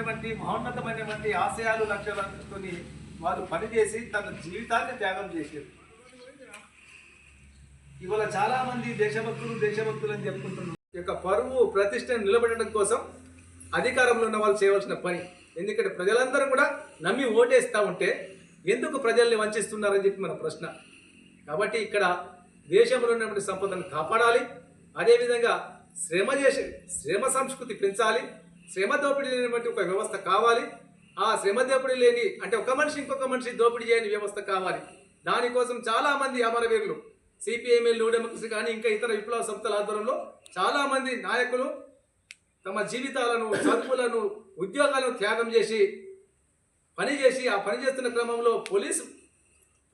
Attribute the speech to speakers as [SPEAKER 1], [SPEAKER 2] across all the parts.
[SPEAKER 1] ఉన్నటువంటి మహోన్నతమైనటువంటి ఆశయాలు లక్ష్యాలతో వారు పనిచేసి తన జీవితాన్ని త్యాగం చేశారు. ఇవాళ చాలా మంది దేశభక్తులు దేశభక్తులు అని చెప్పుకుంటున్నారు. ఈ యొక్క పరువు ప్రతిష్టను నిలబడడం కోసం అధికారంలో ఉన్న వాళ్ళు చేయవలసిన పని. ఎందుకంటే ప్రజలందరూ కూడా నమ్మి ఓటేస్తూ ఉంటే ఎందుకు ప్రజల్ని వంచిస్తున్నారని చెప్పి మన ప్రశ్న. కాబట్టి ఇక్కడ దేశంలో ఉన్నటువంటి సంపదను కాపాడాలి. అదేవిధంగా శ్రమ చేసే శ్రమ సంస్కృతి పెంచాలి. శ్రమ దోపిడీ లేనటువంటి ఒక వ్యవస్థ కావాలి. ఆ శ్రమ దోపిడీ లేని అంటే ఒక మనిషి ఇంకొక మనిషి దోపిడీ చేయని వ్యవస్థ కావాలి. దానికోసం చాలామంది అమరవీరులు సిపిఎంఎల్ డెమోక్రసీ కానీ ఇంకా ఇతర విప్లవ సంస్థల ఆధ్వర్యంలో చాలామంది నాయకులు తమ జీవితాలను చదువులను ఉద్యోగాలను త్యాగం చేసి పని చేసి ఆ పని చేస్తున్న క్రమంలో పోలీసు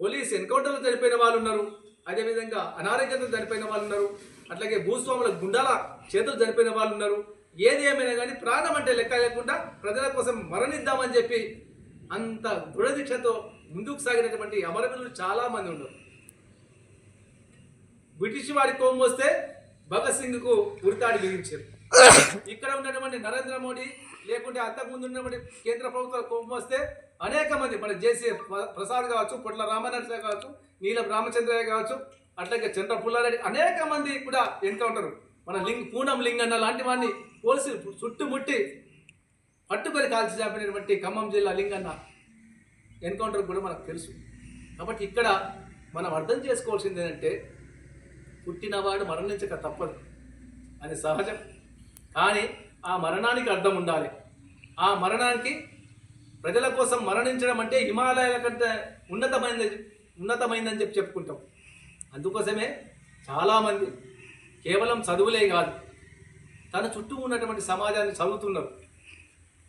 [SPEAKER 1] పోలీస్ ఎన్కౌంటర్లు చనిపోయిన వాళ్ళు ఉన్నారు. అదేవిధంగా అనారోగ్యంతో చనిపోయిన వాళ్ళు ఉన్నారు. అట్లాగే భూస్వాముల గుండాల చేతులు చనిపోయిన వాళ్ళు ఉన్నారు. ఏది ఏమైనా కానీ ప్రాణం అంటే లెక్క లేకుండా ప్రజల కోసం మరణిద్దామని చెప్పి అంత దృఢదీక్షతో ముందుకు సాగినటువంటి అమరవీరులు చాలా మంది ఉన్నారు. బ్రిటిష్ వాడి కోపం వస్తే భగత్ సింగ్కు ఉరితాడి బిగించారు. ఇక్కడ ఉన్నటువంటి నరేంద్ర మోడీ లేకుంటే అంతకుముందు ఉన్నటువంటి కేంద్ర ప్రభుత్వ కోపం వస్తే అనేక మంది మన జేసీ ప్రసాద్ కావచ్చు పొట్ల రామనరసింహ కావచ్చు నీలం రామచంద్రయ్య కావచ్చు అట్లాగే చంద్ర పుల్లారెడ్డి అనేక మంది కూడా ఎన్కౌంటర్ మన లింగ్ పూనం లింగ్ అన్న లాంటి వాడిని పోలీసులు చుట్టుముట్టి పట్టుకొని కాల్చి చాపినటువంటి ఖమ్మం జిల్లా లింగన్న ఎన్కౌంటర్ కూడా మనకు తెలుసు. కాబట్టి ఇక్కడ మనం అర్థం చేసుకోవాల్సింది ఏంటంటే పుట్టినవాడు మరణించక తప్పదు. అది సహజం. కానీ ఆ మరణానికి అర్థం ఉండాలి. ఆ మరణానికి ప్రజల కోసం మరణించడం అంటే హిమాలయాల కంటే ఉన్నతమైనది ఉన్నతమైందని చెప్పి చెప్పుకుంటాం. అందుకోసమే చాలామంది కేవలం చదువులే కాదు తన చుట్టూ ఉన్నటువంటి సమాజాన్ని చదువుతున్నారు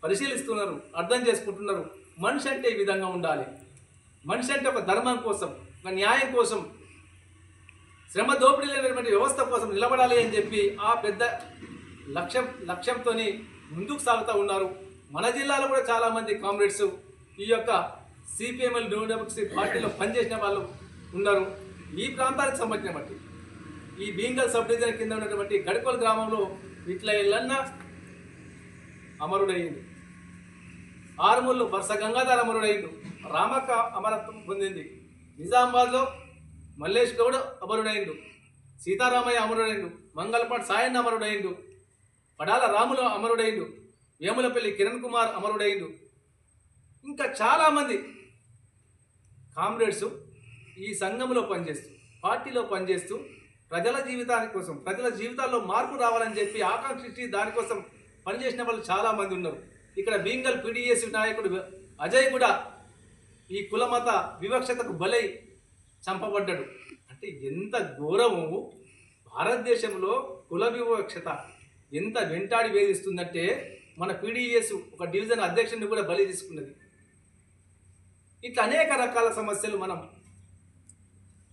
[SPEAKER 1] పరిశీలిస్తున్నారు అర్థం చేసుకుంటున్నారు. మనిషి అంటే ఈ విధంగా ఉండాలి. మనిషి అంటే ఒక ధర్మం కోసం ఒక న్యాయం కోసం శ్రమ దోపిడీ లేనటువంటి వ్యవస్థ కోసం నిలబడాలి అని చెప్పి ఆ పెద్ద లక్ష్యం లక్ష్యంతో ముందుకు సాగుతూ ఉన్నారు. మన జిల్లాలో కూడా చాలామంది కామ్రేడ్స్ ఈ యొక్క సిపిఎంఎల్ డెమోక్రసీ పార్టీలో పనిచేసిన వాళ్ళు ఉన్నారు. ఈ ప్రాంతానికి సంబంధించిన బట్టి ఈ బీంగల్ సబ్ డివిజన్ కింద ఉన్నటువంటి గడకోల్ గ్రామంలో ఇట్లా ఎల్లన్న అమరుడయ్యింది ఆరుమూళ్ళు వరుస గంగాధర అమరుడయ్యిండు. రామక్క అమరత్వం పొందింది. నిజామాబాద్లో మల్లేష్ గౌడ్ అమరుడైండు సీతారామయ్య అమరుడైండు మంగళపాటి సాయన్న అమరుడైండు పడాల రాములు అమరుడైండు వేములపల్లి కిరణ్ కుమార్ అమరుడైండు ఇంకా చాలామంది కామ్రేడ్స్ ఈ సంఘంలో పనిచేస్తూ పార్టీలో పనిచేస్తూ ప్రజల జీవితాని కోసం ప్రజల జీవితాల్లో మార్పు రావాలని చెప్పి ఆకాంక్షించి దానికోసం పనిచేసిన వాళ్ళు చాలామంది ఉన్నారు. ఇక్కడ బీంగల్ పీడిఎస్ నాయకుడు అజయ్ కూడా ఈ కులమత వివక్షతకు బలై చంపబడ్డాడు. అంటే ఎంత ఘోరము భారతదేశంలో కుల వివక్షత ఎంత వెంటాడి వేధిస్తుందంటే మన పీడిఎస్ ఒక డివిజన్ అధ్యక్షుడిని కూడా బలి తీసుకున్నది. ఇట్లా అనేక రకాల సమస్యలు మనం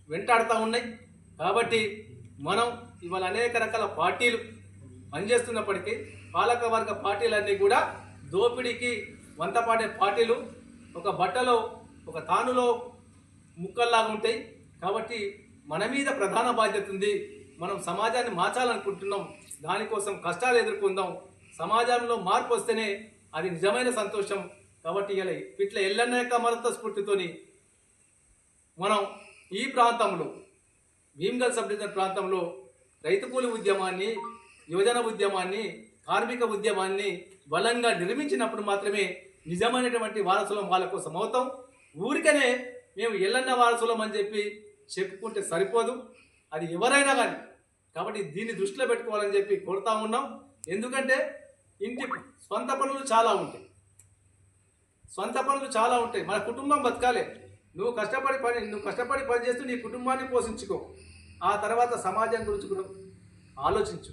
[SPEAKER 1] వెంటాడుతూ ఉన్నాయి. కాబట్టి మనం ఇవాళ అనేక రకాల పార్టీలు పనిచేస్తున్నప్పటికీ పాలకవర్గ పార్టీలన్నీ కూడా దోపిడీకి వంతపాడే పార్టీలు ఒక బట్టలో ఒక తానులో ముక్కల్లాగా ఉంటాయి. కాబట్టి మన మీద ప్రధాన బాధ్యత ఉంది. మనం సమాజాన్ని మార్చాలనుకుంటున్నాం. దానికోసం కష్టాలు ఎదుర్కొందాం. సమాజంలో మార్పు వస్తేనే అది నిజమైన సంతోషం. కాబట్టి ఇలా ఇట్లా ఎల్లన్న యొక్క మరత స్ఫూర్తితోని మనం ఈ ప్రాంతంలో భీమ్గల్ సబ్ డివిజన్ ప్రాంతంలో రైతు కూలి ఉద్యమాన్ని యువజన ఉద్యమాన్ని కార్మిక ఉద్యమాన్ని బలంగా నిర్మించినప్పుడు మాత్రమే నిజమైనటువంటి వారసులం వాళ్ళ కోసం అవుతాం. ఊరికనే మేము ఎల్లన్న వారసులం అని చెప్పి చెప్పుకుంటే సరిపోదు. అది ఎవరైనా కానీ కాబట్టి దీన్ని దృష్టిలో పెట్టుకోవాలని చెప్పి కోరుతా ఉన్నాం. ఎందుకంటే ఇంటి స్వంత పనులు చాలా ఉంటాయి. సొంత పనులు చాలా ఉంటాయి. మన కుటుంబం బతకాలే. నువ్వు కష్టపడి పని నువ్వు కష్టపడి పని చేస్తూ నీ కుటుంబాన్ని పోషించుకో. ఆ తర్వాత సమాజం గురించి కూడా ఆలోచించు.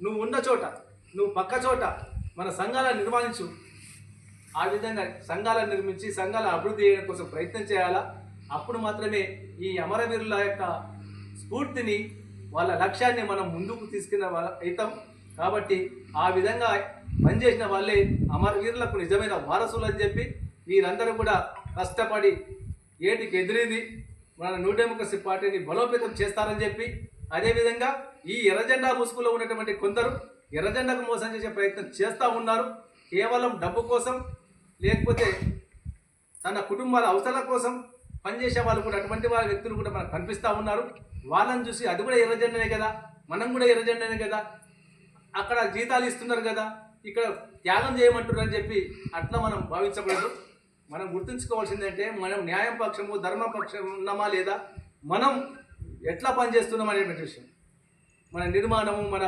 [SPEAKER 1] నువ్వు ఉన్న చోట నువ్వు పక్క చోట మన సంఘాలను నిర్వహించు ఆ విధంగా సంఘాలను నిర్మించి సంఘాల అభివృద్ధి చేయడం కోసం ప్రయత్నం చేయాలా? అప్పుడు మాత్రమే ఈ అమరవీరుల యొక్క స్ఫూర్తిని వాళ్ళ లక్ష్యాన్ని మనం ముందుకు తీసుకున్న వాళ్ళ అవుతాం కాబట్టి ఆ విధంగా పనిచేసిన వాళ్ళే అమరవీరులకు నిజమైన వారసులు అని చెప్పి వీరందరూ కూడా కష్టపడి ఏటికి ఎదిరింది మన నూటెముకసి పార్టీని బలోపేతం చేస్తారని చెప్పి అదేవిధంగా ఈ ఎర్రజెండా ముసుగులో ఉన్నటువంటి కొందరు ఎర్రజెండకు మోసం చేసే ప్రయత్నం చేస్తూ ఉన్నారు. కేవలం డబ్బు కోసం లేకపోతే తన కుటుంబాల అవసరాల కోసం పనిచేసే వాళ్ళు కూడా అటువంటి వాళ్ళ వ్యక్తులు కూడా మనకు కనిపిస్తూ ఉన్నారు. వాళ్ళని చూసి అది కూడా ఎర్రజెండనే కదా మనం కూడా ఎర్రజెండనే కదా అక్కడ జీతాలు ఇస్తున్నారు కదా ఇక్కడ త్యాగం చేయమంటున్నారు అని చెప్పి అట్లా మనం భావించకూడదు. మనం గుర్తుంచుకోవాల్సిందంటే మనం న్యాయం పక్షము ధర్మపక్షం ఉన్నామా లేదా? మనం ఎట్లా పనిచేస్తున్నాం అనేటువంటి విషయం. మన నిర్మాణము మన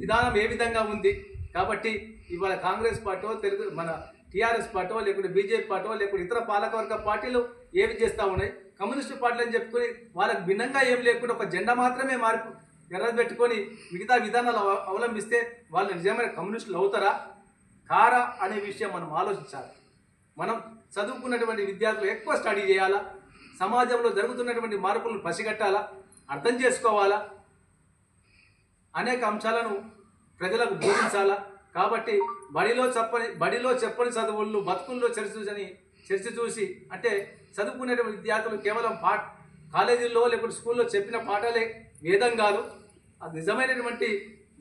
[SPEAKER 1] విధానం ఏ విధంగా ఉంది? కాబట్టి ఇవాళ కాంగ్రెస్ పార్టీ తెలుగు మన టీఆర్ఎస్ పార్టీ లేకుంటే బీజేపీ పార్టీ లేకుంటే ఇతర పాలకవర్గ పార్టీలు ఏవి చేస్తూ ఉన్నాయి? కమ్యూనిస్టు పార్టీలు అని చెప్పుకొని వాళ్ళకి భిన్నంగా ఏం లేకుండా ఒక జెండా మాత్రమే మార్పు ఎర్ర పెట్టుకొని మిగతా విధానాలు అవలంబిస్తే వాళ్ళు నిజమైన కమ్యూనిస్టులు అవుతారా? కారా అనే విషయం మనం ఆలోచించాలి. మనం చదువుకున్నటువంటి విద్యార్థులు ఎక్కువ స్టడీ చేయాలా? సమాజంలో జరుగుతున్నటువంటి మార్పులను పసిగట్టాలా? అర్థం చేసుకోవాలా? అనేక అంశాలను ప్రజలకు బోధించాలా? కాబట్టి బడిలో చెప్పని బడిలో చెప్పని చదువులను బతుకుల్లో చర్చ చూసని చర్చ చూసి అంటే చదువుకునేటువంటి విద్యార్థులు కేవలం పా కాలేజీల్లో లేకుంటే స్కూల్లో చెప్పిన పాఠాలే వేదం కాదు. అది నిజమైనటువంటి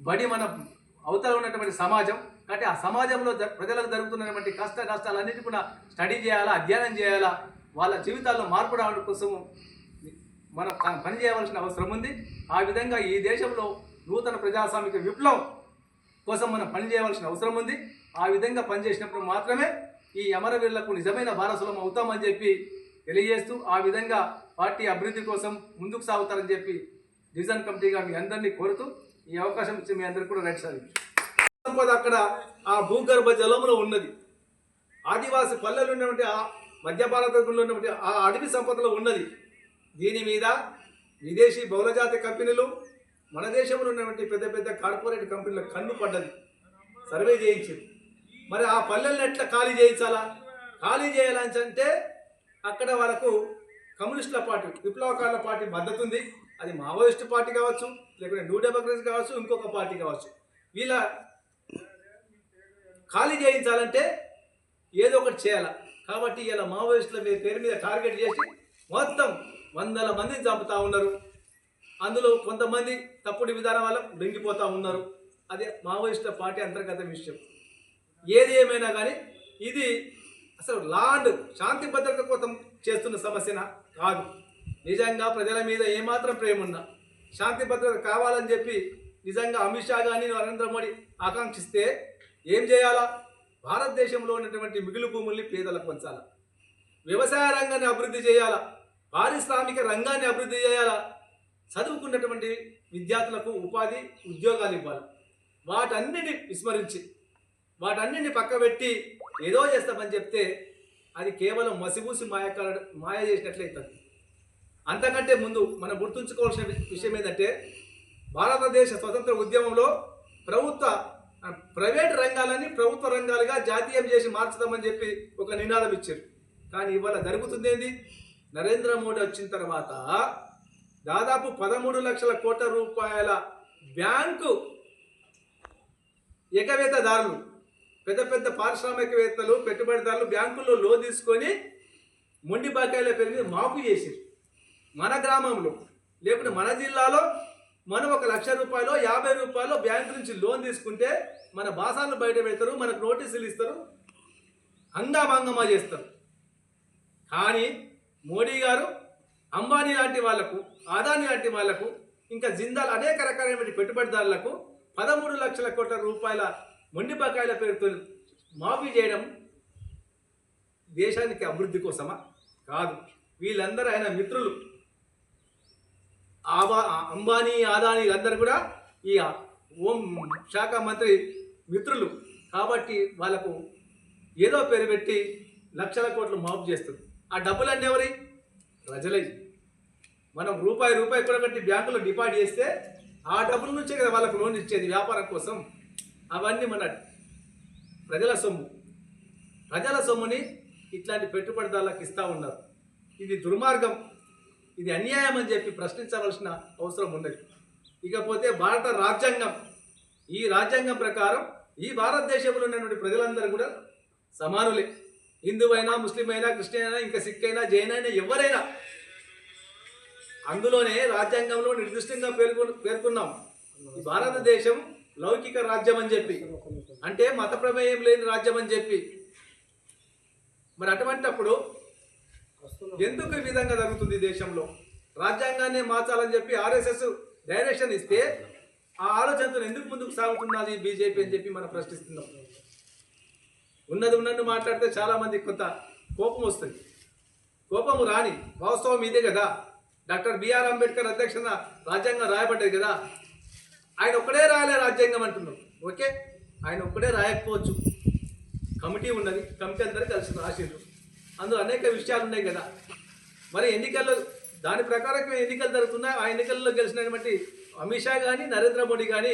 [SPEAKER 1] బడి మన అవతల ఉన్నటువంటి సమాజం. కాబట్టి ఆ సమాజంలో ప్రజలకు జరుగుతున్నటువంటి కష్ట కష్టాలన్నిటి కూడా స్టడీ చేయాలా అధ్యయనం చేయాలా వాళ్ళ జీవితాల్లో మార్పు రావడం కోసం మనం పని చేయవలసిన అవసరం ఉంది. ఆ విధంగా ఈ దేశంలో నూతన ప్రజాస్వామిక విప్లవం కోసం మనం పని చేయవలసిన అవసరం ఉంది. ఆ విధంగా పనిచేసినప్పుడు మాత్రమే ఈ అమరవీరులకు నిజమైన భారసులం అవుతామని చెప్పి తెలియజేస్తూ ఆ విధంగా పార్టీ అభివృద్ధి కోసం ముందుకు సాగుతారని చెప్పి డివిజన్ కమిటీగా మీ అందరినీ కోరుతూ ఈ అవకాశం ఇచ్చి మీ అందరికీ కూడా రైట్ సార్. సంపద అక్కడ ఆ భూగర్భ జలంలో ఉన్నది. ఆదివాసి పల్లెలు ఉన్నటువంటి ఆ మధ్య భారతంలో ఉన్నటువంటి ఆ అడవి సంపదలో ఉన్నది. దీని మీద విదేశీ బహుళజాతి కంపెనీలు మన దేశంలో ఉన్నటువంటి పెద్ద పెద్ద కార్పొరేట్ కంపెనీల కన్ను పడ్డది. సర్వే చేయించింది. మరి ఆ పల్లెలను ఎట్లా ఖాళీ చేయించాలా? ఖాళీ చేయాలని అంటే అక్కడ వాళ్ళకు కమ్యూనిస్టుల పార్టీ విప్లవకారుల పార్టీ మద్దతు ఉంది. అది మావోయిస్టు పార్టీ కావచ్చు లేకుంటే న్యూ డెమోక్రసీ కావచ్చు ఇంకొక పార్టీ కావచ్చు. వీళ్ళ ఖాళీ చేయించాలంటే ఏదో ఒకటి చేయాలి? కాబట్టి ఇలా మావోయిస్టుల మీద పేరు మీద టార్గెట్ చేసి మొత్తం వందల మందిని చంపుతూ ఉన్నారు. అందులో కొంతమంది తప్పుడు విధానం వల్ల లొంగిపోతూ ఉన్నారు. అదే మావోయిస్టుల పార్టీ అంతర్గత విషయం. ఏది ఏమైనా కానీ ఇది అసలు లాండ్ శాంతి భద్రత కోసం చేస్తున్న సమస్యన? కాదు. నిజంగా ప్రజల మీద ఏమాత్రం ప్రేమ ఉన్నా? శాంతి భద్రత కావాలని చెప్పి నిజంగా అమిత్ షా కానీ నరేంద్ర మోడీ ఆకాంక్షిస్తే ఏం చేయాలా? భారతదేశంలో ఉన్నటువంటి మిగులు భూముల్ని పేదలకు పంచాలా? వ్యవసాయ రంగాన్ని అభివృద్ధి చేయాలా? పారిశ్రామిక రంగాన్ని అభివృద్ధి చేయాలా? చదువుకున్నటువంటి విద్యార్థులకు ఉపాధి ఉద్యోగాలు ఇవ్వాలి. వాటన్నిటిని విస్మరించి వాటన్నిటిని పక్కబెట్టి ఏదో చేస్తామని చెప్తే అది కేవలం మసిబూసి మాయ మాయ చేసినట్లయితుంది. అంతకంటే ముందు మనం గుర్తుంచుకోవాల్సిన విషయం ఏంటంటే భారతదేశ స్వతంత్ర ఉద్యమంలో ప్రభుత్వ ప్రైవేట్ రంగాలని ప్రభుత్వ రంగాలుగా జాతీయం చేసి మార్చుదామని చెప్పి ఒక నినాదం ఇచ్చారు. కానీ ఇవాళ జరుగుతుంది ఏంది? నరేంద్ర మోడీ వచ్చిన తర్వాత దాదాపు పదమూడు లక్షల కోట్ల రూపాయల బ్యాంకు ఎగవేతదారులు పెద్ద పెద్ద పారిశ్రామికవేత్తలు పెట్టుబడిదారులు బ్యాంకుల్లో లోన్ తీసుకొని మొండి బకాయిల పెరిగి మాపు మాఫీ చేసారు మన గ్రామంలో లేకుంటే మన జిల్లాలో మనం ఒక లక్ష రూపాయలు యాభై రూపాయలు బ్యాంకు నుంచి లోన్ తీసుకుంటే మన బాసాలను బయట పెడతారు మనకు నోటీసులు ఇస్తారు హంగామాంగమా చేస్తారు. కానీ మోడీ గారు అంబానీ లాంటి వాళ్ళకు ఆదాని లాంటి వాళ్ళకు ఇంకా జిందాల్ అనేక రకాలైన పెట్టుబడిదారులకు పదమూడు లక్షల కోట్ల రూపాయల మొండి బకాయిల పేరుతో మాఫీ చేయడం దేశానికి అభివృద్ధి కోసమా? కాదు. వీళ్ళందరూ ఆయన మిత్రులు. ఆబా అంబానీ ఆదానీ అందరు కూడా ఈ ఓం శాఖ మంత్రి మిత్రులు. కాబట్టి వాళ్ళకు ఏదో పేరు పెట్టి లక్షల కోట్లు మాఫ్ చేస్తుంది. ఆ డబ్బులన్నీ ఎవరి? ప్రజలై. మనం రూపాయి రూపాయి కూడా కట్టి బ్యాంకులో డిపాజిట్ చేస్తే ఆ డబ్బుల నుంచే కదా వాళ్ళకు లోన్ ఇచ్చేది వ్యాపారం కోసం. అవన్నీ మన ప్రజల సొమ్ము. ప్రజల సొమ్ముని ఇట్లాంటి పెట్టుబడిదారులకు ఇస్తూ ఉన్నారు. ఇది దుర్మార్గం. ఇది అన్యాయం అని చెప్పి ప్రశ్నించవలసిన అవసరం ఉన్నది. ఇకపోతే భారత రాజ్యాంగం ఈ రాజ్యాంగం ప్రకారం ఈ భారతదేశంలో ఉన్నటువంటి ప్రజలందరూ కూడా సమానులే. హిందువైనా ముస్లిం అయినా క్రిస్టియన్ అయినా ఇంకా సిక్ అయినా జైన్ అయినా ఎవరైనా అందులోనే రాజ్యాంగంలో నిర్దిష్టంగా పేర్కొ పేర్కొన్నాం. భారతదేశం లౌకిక రాజ్యం అని చెప్పి అంటే మత ప్రమేయం లేని రాజ్యం అని చెప్పి. మరి అటువంటప్పుడు ఎందుకు ఈ విధంగా జరుగుతుంది ఈ దేశంలో? రాజ్యాంగాన్ని మార్చాలని చెప్పి ఆర్ఎస్ఎస్ డైరెక్షన్ ఇస్తే ఆ ఆలోచనతో ఎందుకు ముందుకు సాగుతున్నది బీజేపీ అని చెప్పి మనం ప్రశ్నిస్తున్నాం. ఉన్నది ఉన్నట్టు మాట్లాడితే చాలామంది కొంత కోపం వస్తుంది. కోపము రాని వాస్తవం ఇదే కదా. డాక్టర్ బిఆర్ అంబేద్కర్ అధ్యక్షన రాజ్యాంగం రాయబడ్డది కదా. ఆయన ఒక్కడే రాయలే రాజ్యాంగం అంటున్నాం. ఓకే? ఆయన ఒక్కడే రాయకపోవచ్చు. కమిటీ ఉన్నది కమిటీ అందరూ కలిసి రాసిండ్రు అందులో అనేక విషయాలు ఉన్నాయి కదా. మరి ఎన్నికల్లో దాని ప్రకారం ఎన్నికలు జరుగుతున్నాయి ఆ ఎన్నికల్లో గెలిచినటువంటి అమిత్ షా కానీ నరేంద్ర మోడీ కానీ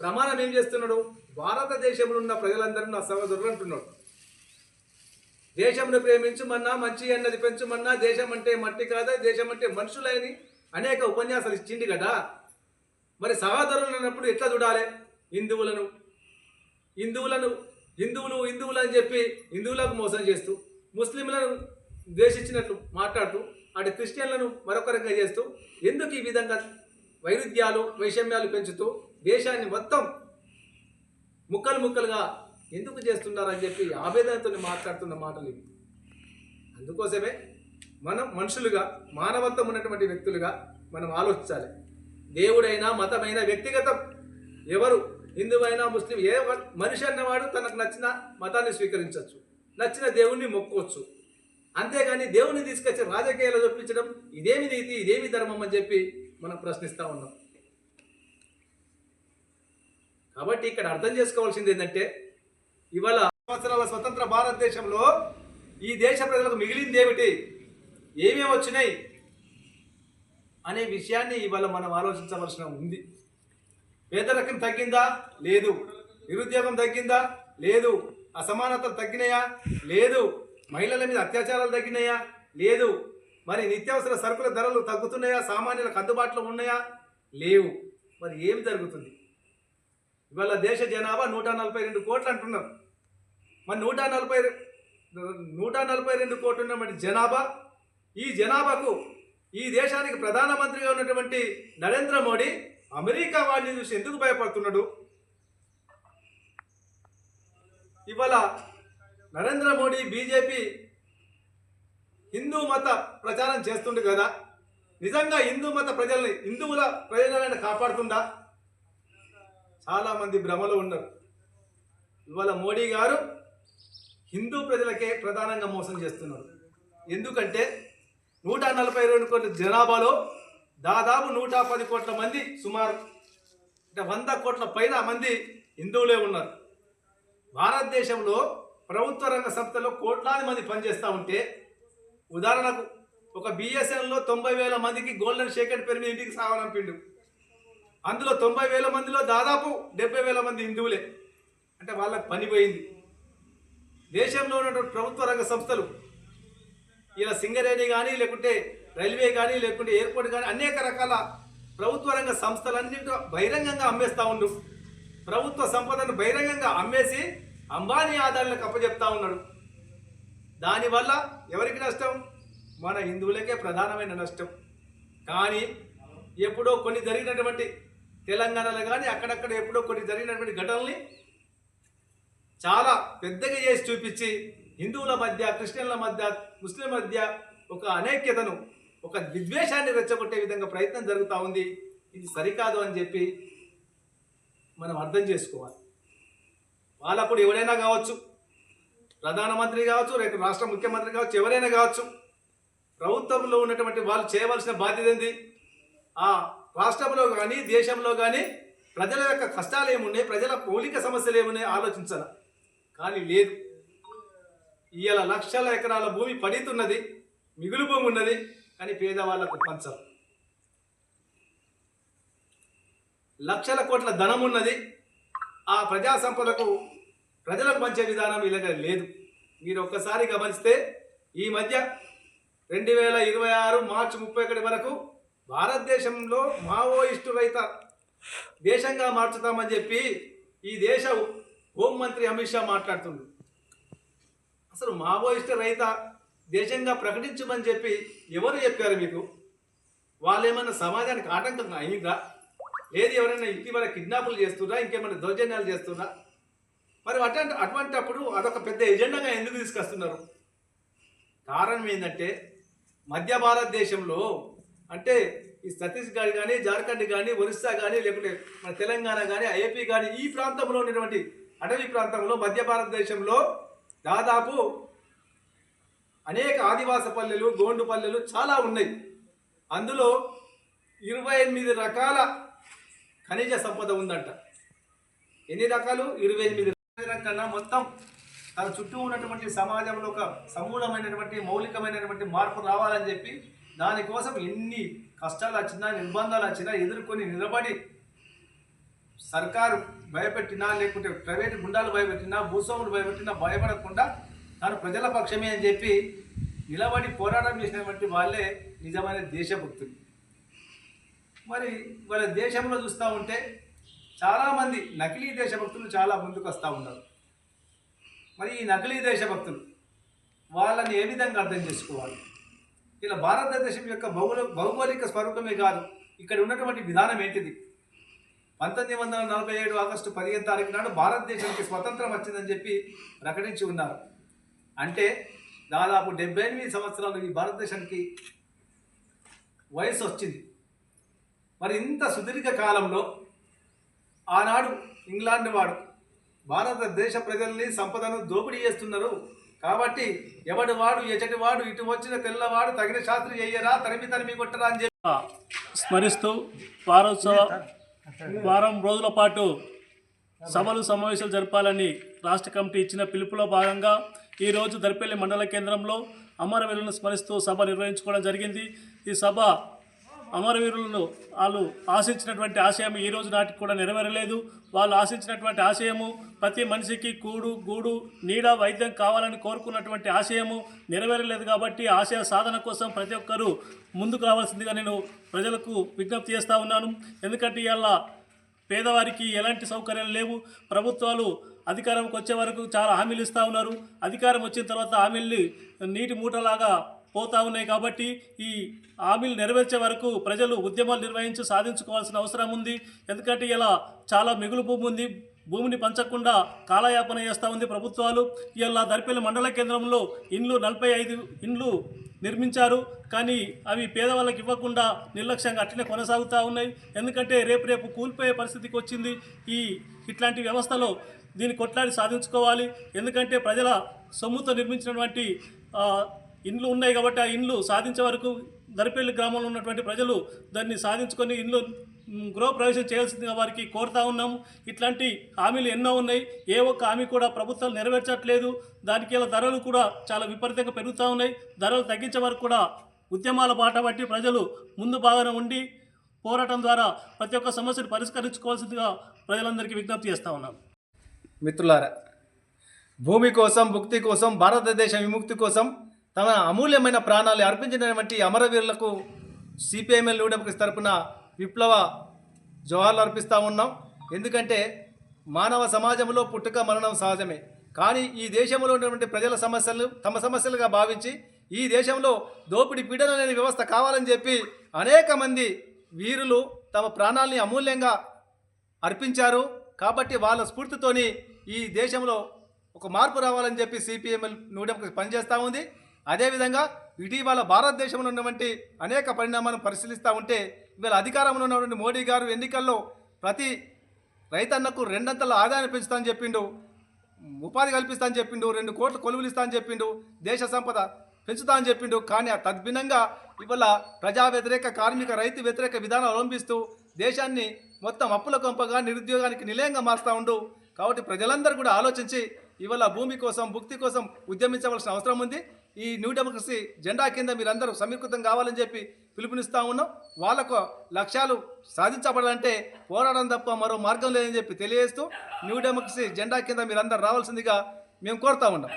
[SPEAKER 1] ప్రమాణం ఏం చేస్తున్నాడు? భారతదేశంలో ఉన్న ప్రజలందరూ నా సహోదరులు అంటున్నాడు. దేశంను ప్రేమించమన్నా మంచి అన్నది పెంచమన్నా దేశం అంటే మట్టి కాదా దేశం అంటే మనుషులని అనేక ఉపన్యాసాలు ఇచ్చింది కదా. మరి సహోదరులు అన్నప్పుడు ఎట్లా చూడాలి? హిందువులను. హిందువులను హిందువులు హిందువులు అని చెప్పి హిందువులకు మోసం చేస్తూ ముస్లింలను ద్వేషించినట్లు మాట్లాడుతూ అటు క్రిస్టియన్లను మరొక రకంగా చేస్తూ ఎందుకు ఈ విధంగా వైరుధ్యాలు వైషమ్యాలు పెంచుతూ దేశాన్ని మొత్తం ముక్కలు ముక్కలుగా ఎందుకు చేస్తున్నారని చెప్పి ఆవేదనతో మాట్లాడుతున్న మాటలు ఇవి. అందుకోసమే మనం మనుషులుగా మానవత్వం ఉన్నటువంటి వ్యక్తులుగా మనం ఆలోచించాలి. దేవుడైనా మతమైన వ్యక్తిగతం ఎవరు హిందువైనా ముస్లిం ఏ మనిషి అన్నవాడు తనకు నచ్చిన మతాన్ని స్వీకరించవచ్చు. నచ్చిన దేవుణ్ణి మొక్కోవచ్చు. అంతేగాని దేవుణ్ణి తీసుకొచ్చి రాజకీయాలు చూపించడం ఇదేమి నీతి ఇదేమి ధర్మం అని చెప్పి మనం ప్రశ్నిస్తూ ఉన్నాం. కాబట్టి ఇక్కడ అర్థం చేసుకోవాల్సింది ఏంటంటే ఇవాళ సంవత్సరాల స్వతంత్ర భారతదేశంలో ఈ దేశ ప్రజలకు మిగిలింది ఏమిటి? ఏమేమి వచ్చినాయి? అనే విషయాన్ని ఇవాళ మనం ఆలోచించవలసిన ఉంది. పేదరికం తగ్గిందా? లేదు. నిరుద్యోగం తగ్గిందా? లేదు. అసమానతలు తగ్గినాయా? లేదు. మహిళల మీద అత్యాచారాలు తగ్గినాయా? లేదు. మరి నిత్యావసర సరుకుల ధరలు తగ్గుతున్నాయా? సామాన్యులకు అందుబాటులో ఉన్నాయా? లేవు. మరి ఏమి జరుగుతుంది? ఇవాళ దేశ జనాభా నూట నలభై రెండు కోట్లు అంటున్నారు. మరి నూట నలభై నూట నలభై రెండు కోట్లు ఉన్నటువంటి జనాభా ఈ జనాభాకు ఈ దేశానికి ప్రధానమంత్రిగా ఉన్నటువంటి నరేంద్ర మోడీ అమెరికా వాడిని చూసి ఎందుకు భయపడుతున్నాడు? ఇవాళ నరేంద్ర మోడీ బీజేపీ హిందూ మత ప్రచారం చేస్తుండే కదా. నిజంగా హిందూ మత ప్రజల్ని హిందువుల ప్రయోజనాలను కాపాడుతుందా చాలామంది భ్రమలు భ్రమలో ఉన్నారు. ఇవాళ మోడీ గారు హిందూ ప్రజలకే ప్రధానంగా మోసం చేస్తున్నారు. ఎందుకంటే నూట నలభై రెండు కోట్ల జనాభాలో దాదాపు నూట పది కోట్ల మంది సుమారు అంటే వంద కోట్ల పైన మంది హిందువులే ఉన్నారు. భారతదేశంలో ప్రభుత్వ రంగ సంస్థలో కోట్లాది మంది పనిచేస్తూ ఉంటే ఉదాహరణకు ఒక బిఎస్ఎన్ఎల్లో తొంభై వేల మందికి గోల్డెన్ షేకెట్ పేరు మీద ఇంటికి సాగనంపిండు అందులో తొంభై వేల మందిలో దాదాపు డెబ్బై వేల మంది హిందువులే. అంటే వాళ్ళకి పని పోయింది. దేశంలో ఉన్నటువంటి ప్రభుత్వ రంగ సంస్థలు ఇలా సింగరేణి కానీ లేకుంటే రైల్వే కానీ లేకుంటే ఎయిర్పోర్ట్ కానీ అనేక రకాల ప్రభుత్వ రంగ సంస్థలన్నింటి బహిరంగంగా అమ్మేస్తూ ఉండు. ప్రభుత్వ సంపదను బహిరంగంగా అమ్మేసి అంబానీ ఆదాయాలకు అప్పచెప్తా ఉన్నాడు. దానివల్ల ఎవరికి నష్టం? మన హిందువులకే ప్రధానమైన నష్టం. కానీ ఎప్పుడో కొన్ని జరిగినటువంటి తెలంగాణలో కానీ అక్కడక్కడ ఎప్పుడో కొన్ని జరిగినటువంటి ఘటనల్ని చాలా పెద్దగా చేసి చూపించి హిందువుల మధ్య క్రిస్టియన్ల మధ్య ముస్లిం మధ్య ఒక అనేక్యతను ఒక విద్వేషాన్ని రెచ్చగొట్టే విధంగా ప్రయత్నం జరుగుతూ ఉంది. ఇది సరికాదు అని చెప్పి మనం అర్థం చేసుకోవాలి. వాళ్ళప్పుడు ఎవరైనా కావచ్చు ప్రధానమంత్రి కావచ్చు రేపు రాష్ట్ర ముఖ్యమంత్రి కావచ్చు ఎవరైనా కావచ్చు ప్రభుత్వంలో ఉన్నటువంటి వాళ్ళు చేయవలసిన బాధ్యత ఏంది? ఆ రాష్ట్రంలో కానీ దేశంలో కానీ ప్రజల యొక్క కష్టాలు ఏమున్నాయి ప్రజల మౌలిక సమస్యలు ఏమున్నాయి ఆలోచించాలి. కానీ లేదు. ఇవాళ లక్షల ఎకరాల భూమి పడుతున్నది మిగులు భూమి ఉన్నది కానీ పేదవాళ్ళకు పంచరు. లక్షల కోట్ల ధనం ఉన్నది ఆ ప్రజా సంపదకు ప్రజలకు పంచే విధానం ఇలాగ లేదు. మీరు ఒక్కసారి గమనిస్తే ఈ మధ్య రెండు వేల ఇరవై ఆరు మార్చి ముప్పై ఒకటి వరకు భారతదేశంలో మావోయిస్టు రహిత దేశంగా మార్చుతామని చెప్పి ఈ దేశ హోంమంత్రి అమిత్ షా మాట్లాడుతుండు. అసలు మావోయిస్టు రహిత దేశంగా ప్రకటించమని చెప్పి ఎవరు చెప్పారు మీకు? వాళ్ళు ఏమన్నా సమాజానికి ఆటంకం అయిందా? ఏది ఎవరైనా ఇటీవల కిడ్నాపులు చేస్తున్నా ఇంకేమైనా దౌర్జన్యాలు చేస్తున్నా మరి అటువంటి అటువంటప్పుడు అదొక పెద్ద ఎజెండాగా ఎందుకు తీసుకొస్తున్నారు? కారణం ఏంటంటే మధ్య భారతదేశంలో అంటే ఈ ఛత్తీస్గఢ్ కానీ జార్ఖండ్ కానీ ఒరిస్సా కానీ లేకుంటే మన తెలంగాణ కానీ ఐఏపీ కానీ ఈ ప్రాంతంలో ఉన్నటువంటి అటవీ ప్రాంతంలో మధ్య భారతదేశంలో దాదాపు అనేక ఆదివాస పల్లెలు గోండు పల్లెలు చాలా ఉన్నాయి. అందులో ఇరవై ఎనిమిది రకాల ఖనిజ సంపద ఉందంట. ఎన్ని రకాలు? ఇరవై ఎనిమిది కన్నా మొత్తం తన చుట్టూ ఉన్నటువంటి సమాజంలో ఒక సమూలమైనటువంటి మౌలికమైనటువంటి మార్పు రావాలని చెప్పి దానికోసం ఎన్ని కష్టాలు వచ్చినా నిర్బంధాలు వచ్చినా ఎదుర్కొని నిలబడి సర్కారు భయపెట్టినా లేకుంటే ప్రైవేట్ గుండాలు భయపెట్టినా భూస్వాములు భయపెట్టినా భయపడకుండా తాను ప్రజల పక్షమే అని చెప్పి నిలబడి పోరాటం చేసినటువంటి వాళ్ళే నిజమైన దేశభక్తులు. మరి వాళ్ళ దేశంలో చూస్తూ ఉంటే చాలామంది నకిలీ దేశభక్తులు చాలా ముందుకు వస్తూ ఉన్నారు. మరి ఈ నకిలీ దేశభక్తులు వాళ్ళని ఏ విధంగా అర్థం చేసుకోవాలి? ఇలా భారతదేశం యొక్క భౌగోళ భౌగోళిక స్వరూపమే కాదు ఇక్కడ ఉన్నటువంటి విధానం ఏంటిది? పంతొమ్మిది వందల నలభై ఏడు ఆగస్టు పదిహేను తారీఖు నాడు భారతదేశానికి స్వతంత్రం వచ్చిందని చెప్పి ప్రకటించి ఉన్నారు. అంటే దాదాపు డెబ్బై ఎనిమిది సంవత్సరాలు ఈ భారతదేశానికి వయసు వచ్చింది. మరి ఇంత సుదీర్ఘ కాలంలో ఆనాడు ఇంగ్లాండ్ వాడు భారతదేశ ప్రజల్ని సంపదను దోపిడీ చేస్తున్నారు. కాబట్టి ఎవడు వాడు ఎచటి వాడు ఇటు వచ్చిన తెల్లవాడు తగిన శాస్త్రి చెయ్యరా తరిమి తరిమి కొట్టరా అని చెప్పి
[SPEAKER 2] స్మరిస్తూ వారోత్సవ వారం రోజుల పాటు సభలు సమావేశాలు జరపాలని రాష్ట్ర కమిటీ ఇచ్చిన పిలుపులో భాగంగా ఈరోజు దర్పల్లి మండల కేంద్రంలో అమరవీరులను స్మరిస్తూ సభ నిర్వహించుకోవడం జరిగింది. ఈ సభ అమరవీరులను వాళ్ళు ఆశించినటువంటి ఆశయం ఈ రోజు నాటికి కూడా నెరవేరలేదు. వాళ్ళు ఆశించినటువంటి ఆశయము ప్రతి మనిషికి కూడు గూడు నీడ వైద్యం కావాలని కోరుకున్నటువంటి ఆశయము నెరవేరలేదు కాబట్టి ఆశయ సాధన కోసం ప్రతి ఒక్కరూ ముందుకు రావాల్సిందిగా నేను ప్రజలకు విజ్ఞప్తి చేస్తూ ఉన్నాను. ఎందుకంటే ఇవాళ పేదవారికి ఎలాంటి సౌకర్యాలు లేవు. ప్రభుత్వాలు అధికారంకి వచ్చే వరకు చాలా హామీలు ఇస్తూ ఉన్నారు. అధికారం వచ్చిన తర్వాత హామీల్ని నీటి మూటలాగా పోతా ఉన్నాయి కాబట్టి ఈ హామీలు నెరవేర్చే వరకు ప్రజలు ఉద్యమాలు నిర్వహించి సాధించుకోవాల్సిన అవసరం ఉంది. ఎందుకంటే ఇలా చాలా మిగులు భూమి ఉంది. భూమిని పంచకుండా కాలయాపన చేస్తూ ఉంది ప్రభుత్వాలు. ఇలా దర్పల్లి మండల కేంద్రంలో ఇండ్లు నలభై ఐదు ఇండ్లు నిర్మించారు. కానీ అవి పేదవాళ్ళకి ఇవ్వకుండా నిర్లక్ష్యంగా అట్లనే కొనసాగుతూ ఉన్నాయి. ఎందుకంటే రేపు రేపు కూలిపోయే పరిస్థితికి వచ్చింది. ఈ ఇట్లాంటి వ్యవస్థలో దీన్ని కొట్లాడి సాధించుకోవాలి. ఎందుకంటే ప్రజల సొమ్ముతో నిర్మించినటువంటి ఇండ్లు ఉన్నాయి కాబట్టి ఆ ఇండ్లు సాధించే వరకు దరిపల్లి గ్రామంలో ఉన్నటువంటి ప్రజలు దాన్ని సాధించుకొని ఇండ్లు గృహప్రవేశం చేయాల్సిందిగా వారికి కోరుతా ఉన్నాము. ఇట్లాంటి హామీలు ఎన్నో ఉన్నాయి. ఏ ఒక్క హామీ కూడా ప్రభుత్వం నెరవేర్చట్లేదు. దానికి ఇలా ధరలు కూడా చాలా విపరీతంగా పెరుగుతూ ఉన్నాయి. ధరలు తగ్గించే వరకు కూడా ఉద్యమాల బాట బట్టి ప్రజలు ముందు భాగన ఉండి పోరాటం ద్వారా ప్రతి ఒక్క సమస్యను పరిష్కరించుకోవాల్సిందిగా ప్రజలందరికీ విజ్ఞప్తి చేస్తూ ఉన్నాం.
[SPEAKER 1] మిత్రులారా భూమి కోసం భుక్తి కోసం భారతదేశ విముక్తి కోసం తమ అమూల్యమైన ప్రాణాలు అర్పించినటువంటి అమరవీరులకు సిపిఐఎంఎల్ డెమోక్రసీ తరపున విప్లవ జోహార్లు అర్పిస్తూ ఉన్నాం. ఎందుకంటే మానవ సమాజంలో పుట్టుక మరణం సహజమే. కానీ ఈ దేశంలో ఉన్నటువంటి ప్రజల సమస్యలు తమ సమస్యలుగా భావించి ఈ దేశంలో దోపిడీ పీడన లేని వ్యవస్థ కావాలని చెప్పి అనేక మంది వీరులు తమ ప్రాణాల్ని అమూల్యంగా అర్పించారు. కాబట్టి వాళ్ళ స్ఫూర్తితోని ఈ దేశంలో ఒక మార్పు రావాలని చెప్పి సిపిఎంఎల్ నూడెంకు పనిచేస్తూ ఉంది. అదేవిధంగా ఇటీవల భారతదేశంలో ఉన్నటువంటి అనేక పరిణామాలను పరిశీలిస్తూ ఉంటే ఇవాళ అధికారంలో ఉన్నటువంటి మోడీ గారు ఎన్నికల్లో ప్రతి రైతన్నకు రెండంతల ఆదాయాన్ని పెంచుతానని చెప్పిండు ఉపాధి కల్పిస్తానని చెప్పిండు రెండు కోట్లు కొలువులు ఇస్తా అని చెప్పిండు దేశ సంపద పెంచుతా అని చెప్పిండు. కానీ ఆ తద్భిన్నంగా ఇవాళ ప్రజా వ్యతిరేక కార్మిక రైతు వ్యతిరేక విధానం అవలంబిస్తూ దేశాన్ని మొత్తం అప్పుల కొంపగా నిరుద్యోగానికి నిలయంగా మారుస్తూ ఉండు. కాబట్టి ప్రజలందరూ కూడా ఆలోచించి ఇవాళ భూమి కోసం భుక్తి కోసం ఉద్యమించవలసిన అవసరం ఉంది. ఈ న్యూ డెమోక్రసీ జెండా కింద మీరందరూ సమీకృతం కావాలని చెప్పి పిలుపునిస్తూ ఉన్నాం. వాళ్ళకు లక్ష్యాలు సాధించబడాలంటే పోరాటం తప్ప మరో మార్గం లేదని చెప్పి తెలియజేస్తూ న్యూ డెమోక్రసీ జెండా కింద మీరందరూ రావాల్సిందిగా మేము కోరుతా ఉన్నాం.